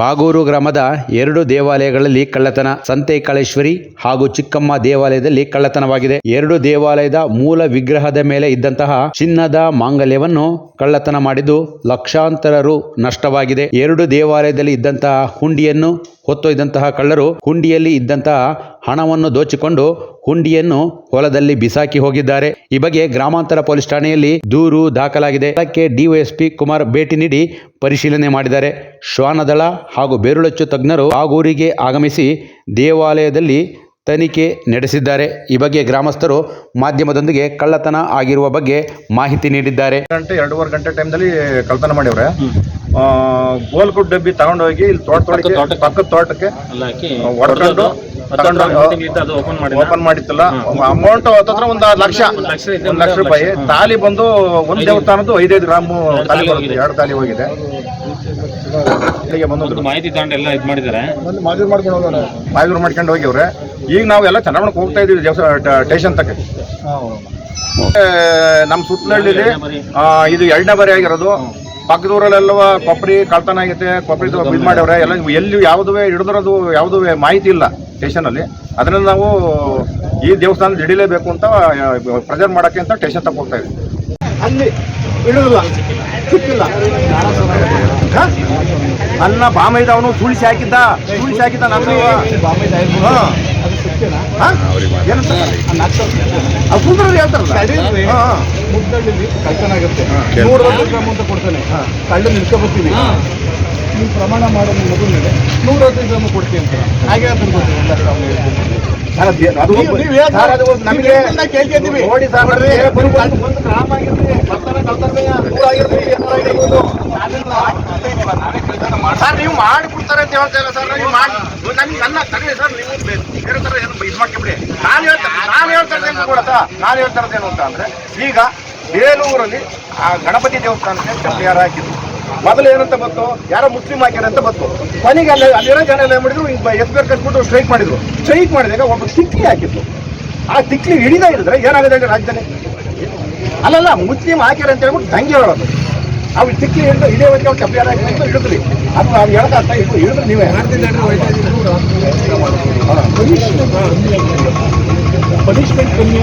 ಬಾಗೂರು ಗ್ರಾಮದ ಎರಡು ದೇವಾಲಯಗಳಲ್ಲಿ ಕಳ್ಳತನ. ಸಂತೆಕಾಳೇಶ್ವರಿ ಹಾಗೂ ಚಿಕ್ಕಮ್ಮ ದೇವಾಲಯದಲ್ಲಿ ಕಳ್ಳತನವಾಗಿದೆ. ಎರಡು ದೇವಾಲಯದ ಮೂಲ ವಿಗ್ರಹದ ಮೇಲೆ ಇದ್ದಂತಹ ಚಿನ್ನದ ಮಾಂಗಲ್ಯವನ್ನು ಕಳ್ಳತನ ಮಾಡಿದ್ದು ಲಕ್ಷಾಂತರ ರು ನಷ್ಟವಾಗಿದೆ. ಎರಡು ದೇವಾಲಯದಲ್ಲಿ ಇದ್ದಂತಹ ಹುಂಡಿಯನ್ನು ಹೊತ್ತೊಯ್ದಂತಹ ಕಳ್ಳರು ಹುಂಡಿಯಲ್ಲಿ ಇದ್ದಂತಹ ಹಣವನ್ನು ದೋಚಿಕೊಂಡು ಹುಂಡಿಯನ್ನು ಹೊಲದಲ್ಲಿ ಬಿಸಾಕಿ ಹೋಗಿದ್ದಾರೆ. ಈ ಬಗ್ಗೆ ಗ್ರಾಮಾಂತರ ಪೊಲೀಸ್ ಠಾಣೆಯಲ್ಲಿ ದೂರು ದಾಖಲಾಗಿದೆ. ಅದಕ್ಕೆ ಡಿವೈಎಸ್ಪಿ ಕುಮಾರ್ ಭೇಟಿ ನೀಡಿ ಪರಿಶೀಲನೆ ಮಾಡಿದ್ದಾರೆ. ಶ್ವಾನದಳ ಹಾಗೂ ಬೇರುಳಚ್ಚು ತಜ್ಞರು ಆಗೂರಿಗೆ ಆಗಮಿಸಿ ದೇವಾಲಯದಲ್ಲಿ ತನಿಖೆ ನಡೆಸಿದ್ದಾರೆ. ಈ ಬಗ್ಗೆ ಗ್ರಾಮಸ್ಥರು ಮಾಧ್ಯಮದೊಂದಿಗೆ ಕಳ್ಳತನ ಆಗಿರುವ ಬಗ್ಗೆ ಮಾಹಿತಿ ನೀಡಿದ್ದಾರೆ. ಗಂಟೆ ಎರಡೂವರೆ ಗಂಟೆ ಟೈಮ್ದಲ್ಲಿ ಕಳ್ಳತನ ಮಾಡಿವ್ರೆ. ಆ, ಗೋಲ್ಗುಡ್ ಡಬ್ಬಿ ತಗೊಂಡೋಗಿ ಇಲ್ಲಿ ತೋಟ ತೋಟಕ್ಕೆ. ಪಕ್ಕದ ತೋಟಕ್ಕೆ ಹೊಡ್ಕೊಂಡು ಓಪನ್ ಮಾಡಿತ್ತಲ್ಲ. ಅಮೌಂಟ್ ಹತ್ತತ್ರ ಒಂದ್ ಲಕ್ಷ. ಒಂದ್ ಲಕ್ಷ ರೂಪಾಯಿ. ತಾಲಿ ಬಂದು ಒಂದ್ ದೇವಸ್ಥಾನದ್ದು ಐದೈದು ಗ್ರಾಮ್ ತಾಲಿ ಬರುತ್ತೆ ಹೋಗಿದೆ. ಎರಡು ತಾಲಿ ಹೋಗಿದೆ. ಮಾಹಿತಿ ತಗೊಂಡು ಎಲ್ಲ ಇದು ಮಾಡಿದ್ದಾರೆ ಮಾಡ್ಕೊಂಡು ಹೋಗಿವ್ರೆ. ಈಗ ನಾವು ಎಲ್ಲ ಚಂದ್ರಮಣಕ್ಕೆ ಹೋಗ್ತಾ ಇದೀವಿ ಸ್ಟೇಷನ್ ತಕ್ಕ. ನಮ್ಮ ಸುತ್ತಲಳ್ಳಿಲಿ ಆ, ಇದು ಎರಡನೇ ಬಾರಿ ಆಗಿರೋದು. ಪಕ್ಕದೂರಲ್ಲೆಲ್ಲವ ಕೊಬ್ಬರಿ ಕಳ್ತನ ಆಗೈತೆ ಕೊಬ್ಬರಿ ಬಿಲ್ ಮಾಡ್ಯವ್ರೆ ಎಲ್ಲ ಎಲ್ಲಿ ಯಾವುದುವೆ ಹಿಡಿದ್ರದು ಯಾವುದುವೆ ಮಾಹಿತಿ ಇಲ್ಲ ಸ್ಟೇಷನಲ್ಲಿ. ಅದರಿಂದ ನಾವು ಈ ದೇವಸ್ಥಾನ ಹಿಡಿಲೇಬೇಕು ಅಂತ ಪ್ರೆಸೆಂಟ್ ಮಾಡಕ್ಕೆ ಅಂತ ಸ್ಟೇಷನ್ ತಗೊಂಡು ಹೋಗ್ತಾ ಇದೀವಿ. ಅಲ್ಲಿ ಇಡುದಿಲ್ಲ ಸಿಕ್ಕಿಲ್ಲ. ಅನ್ನ ಬಾಮೈದ ಅವನು ಸುಳಿಸಿ ಹಾಕಿದ್ದ ಸುಳಿಸಿ ಹಾಕಿದ್ದ ನನ್ನ ಹಾ. ಏನು ಸರ್ ಆ ಕುಂದ್ರವ್ರು ಹೇಳ್ತಾರಲ್ಲ ಹಾ. ಮುದ್ದಳ್ಳಿ ಕಳ್ತನ ಆಗುತ್ತೆ. ನೂರ ಗ್ರಾಮ್ ಅಂತ ಕೊಡ್ತಾನೆ. ಕಳ್ಳ ನಿಲ್ಕೊಬರ್ತೀನಿ ನೀವು ಪ್ರಮಾಣ ಮಾಡೋ ನಿಮ್ಮ ಮಗು ಮೇಲೆ ನೂರೈವತ್ತು ಗ್ರಾಮ್ ಕೊಡ್ತೀನಿ. ಅಂತ ಹಾಗೆ ಅದನ್ನ ಅದು- ಅದು ಅದು ನಮಗೆ ನೋಡಿ ಸರ್, ನಮಗೆ ಬರೀ ಒಂದು- ಗ್ರಾಮ ಆಗಿರ್ಲಿ, ಕಳ್ತನ ಕಳ್ತನವೇ, ನೂರು ಆಗಿರ್ಲಿ, ಆಗಿರ್ಬೋದು. ಸರ್ ನೀವು ಮಾಡಿಬಿಡ್ತಾರೆ ಅಂತ ಹೇಳ್ತಾ ಇಲ್ಲ ಸರ್. ನೀವು ಮಾಡಿ ನನ್ಗೆ ನನ್ನ ತಗೊಳ್ಳಿ ಸರ್. ನೀವು ಬೇ- ಬೇರೆ ಥರ ಏನು ಇದು ಮಾಡ್ಕೊಬಿಡಿ. ನಾನು ಹೇಳ್ತಾರೆ ನಾನು ಹೇಳ್ತಾರೆ ಏನು ಕೊಡತ್ತ ನಾನು ಹೇಳ್ತಾರೆ ಏನು ಅಂತ ಅಂದ್ರೆ ಈಗ ಬೇಲೂರಲ್ಲಿ ಆ ಗಣಪತಿ ದೇವಸ್ಥಾನಕ್ಕೆ ಚಪ್ಲಿಯಾರ ಹಾಕಿದ್ರು. ಮೊದಲು ಏನಂತ ಬಂತು? ಯಾರೋ ಮುಸ್ಲಿಂ ಹಾಕ್ಯಾರ ಅಂತ ಬಂತು. ಕೊನೆಗೆ ಅಲ್ಲಿ ಅಲ್ಲಿರೋ ಜನ ಎಲ್ಲ ಮಾಡಿದ್ರು ಎಸ್ ಪಿ ಕಟ್ಬಿಟ್ಟು ಸ್ಟ್ರೈಕ್ ಮಾಡಿದ್ರು. ಸ್ಟ್ರೈಕ್ ಮಾಡಿದಾಗ ಒಬ್ಬ ತಿಕ್ಲಿ ಹಾಕಿದ್ರು ಆ ತಿಕ್ಲಿ ಹಿಡಿದ ಇದ್ರೆ ಏನಾಗಿದೆ ಹೇಳಿ ರಾಜ್ಯದಲ್ಲಿ? ಅಲ್ಲಲ್ಲ ಮುಸ್ಲಿಂ ಹಾಕ್ಯಾರ ಅಂತ ಹೇಳ್ಬಿಟ್ಟು ದಂಗೆ ಹೇಳೋದು. ಅವ್ರು ಸಿಕ್ಕಿ ಹಿಡಿದು ಇದೇ ಹೊತ್ತಿಗೆ ಅವ್ರು ಚಪ್ಲಿ ಹಾಕಿ ಅಂತ ಹಿಡಿದ್ರಿ. ಅದು ನಾವು ಹೇಳಕ್ಕಾಗ್ತಾ ಅರ್ಥ ಹಿಡಿದು ಹಿಡಿದ್ರೆ ನೀವೇ. ಪನಿಷ್ಮೆಂಟ್ ಕಮ್ಮಿ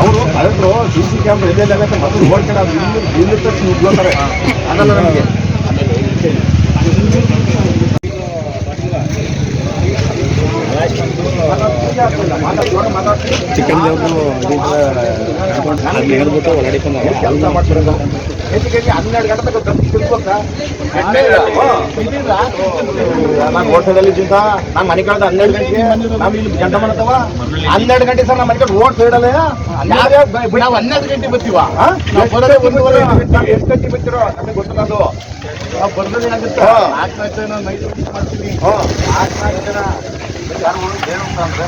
ಅವರು ಕಳೆದ್ರು ಸಿ ಸಿ ಕ್ಯಾಮ್ರಾ ಇದೆ ಮೊದಲು ಹೋಗ್ತಾರೆ. ಅದು ಇಲ್ಲಿ ತಕ್ಷಣ ಅದಲ್ಲ ನಮಗೆ. ಚಿಕನ್ ಹೇಳ್ಬಿಟ್ಟು ಕೆಲಸ ಮಾಡ್ತಿರೋದು. ಹನ್ನೆರಡು ಗಂಟೆ? ನಾನು ಹೋಟೆಲಲ್ಲಿ ನಾನು ಮನೆ ಕಳೆದ ಹನ್ನೆರಡು ಗಂಟೆಗೆ. ನಾವು ಇಲ್ಲಿ ಗಂಟ ಮಾಡತ್ತವ ಹನ್ನೆರಡು ಗಂಟೆ ಸರ್ ನಮ್ಮ ಮನೆ ಕಡೆ ರೋಡ್ ಸೈಡಲ್ಲೇ ನಾವು ಹನ್ನೆರಡು ಗಂಟೆ ಬರ್ತೀವ? ಎಷ್ಟು ಗಂಟೆ ಬರ್ತಿರೋ? ನಮಗೆ ಗೊತ್ತಿಲ್ಲ ಅದು. ನಾವು ಬರ್ದಲ್ಲಿ ಏನಾಗುತ್ತೆ? ಹಾ. ನಾಲ್ಕು ನಾಲ್ಕು ಜನ ನೈಟ್ ಮಾಡ್ತೀವಿ ಹ್ಞೂ ಯಾರು ಏನು ಅಂತ ಅಂದ್ರೆ.